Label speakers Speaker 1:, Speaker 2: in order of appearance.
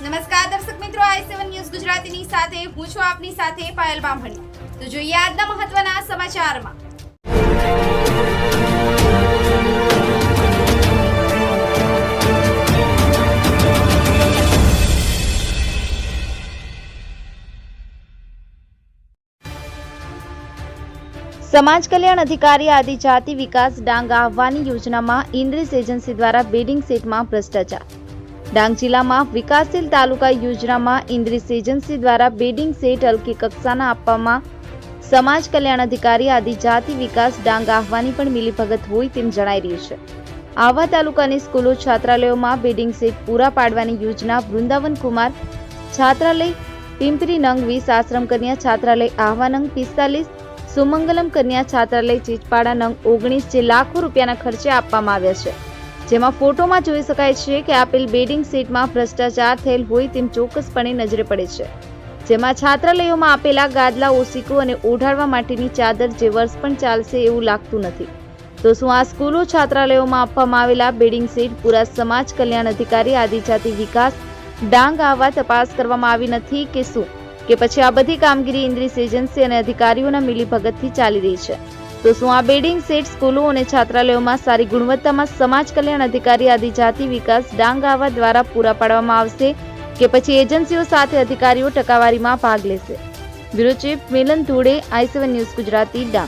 Speaker 1: નમસ્કાર દર્શક મિત્રો, આઈ સેવન ન્યૂઝ ગુજરાતીની સાથે, હું છું આપની સાથે પાયલ બામણી. તો જોઈએ આજના મહત્વના સમાચારમાં.
Speaker 2: સમાજ કલ્યાણ અધિકારી આદિજાતિ વિકાસ ડાંગ આહવાની યોજનામાં ઇન્દ્રિસ એજન્સી દ્વારા બિલ્ડિંગ સેટમાં ભ્રષ્ટાચાર. ડાંગ જિલ્લામાં વિકાસશીલ તાલુકા યોજનામાં ઇન્દ્રિસ એજન્સી દ્વારા બિલ્ડિંગ સેટ હલકી કક્ષાના આપવામાં સમાજ કલ્યાણ અધિકારી આદિજાતિ વિકાસ ડાંગ આહવાની પણ મિલીભગત હોય તેમ જણાઈ રહ્યું છે. આહવા તાલુકાની સ્કૂલો, છાત્રાલયોમાં બિલ્ડિંગ સેટ પૂરા પાડવાની યોજના વૃંદાવન કુમાર, છાત્રાલય પિંપરી નંગ વીસ, આશ્રમ કન્યા છાત્રાલય આહવા નંગ પિસ્તાલીસ, સુમંગલમ કન્યા છાત્રાલય ચીચપાડા નંગ ઓગણીસ જે લાખો રૂપિયાના ખર્ચે આપવામાં આવ્યા છે. જેમાં ફોટોમાં જોઈ શકાય છે કે આપેલ બેડિંગ સીટમાં ભ્રષ્ટાચાર થયેલ હોય તેમ ચોક્કસપણે નજરે પડે છે. જેમાં છાત્રાલયોમાં આપેલા ગાદલા ઓશિકો અને ઓઢાડવા માટેની ચાદર જે વર્ષ પણ ચાલશે એવું લાગતું નથી. તો શું આ સ્કૂલો છાત્રાલયોમાં આપવામાં આવેલા બેડિંગ સીટ પૂરા સમાજ કલ્યાણ અધિકારી, આદિજાતિ વિકાસ, ડાંગ આવવા તપાસ કરવામાં આવી નથી કે શું? કે પછી આ બધી કામગીરી ઇન્દ્રિસ એજન્સી અને અધિકારીઓના મિલીભગતથી ચાલી રહી છે. તો શું આ બિલ્ડિંગ સેટ સ્કૂલો અને છાત્રાલયોમાં સારી ગુણવત્તામાં સમાજ કલ્યાણ અધિકારી આદિજાતિ વિકાસ ડાંગ આવા દ્વારા પૂરા પાડવામાં આવશે કે પછી એજન્સીઓ સાથે અધિકારીઓ ટકાવારીમાં ભાગ લેશે. Bureau chief Milan Dhode, I news Gujarati, Dang.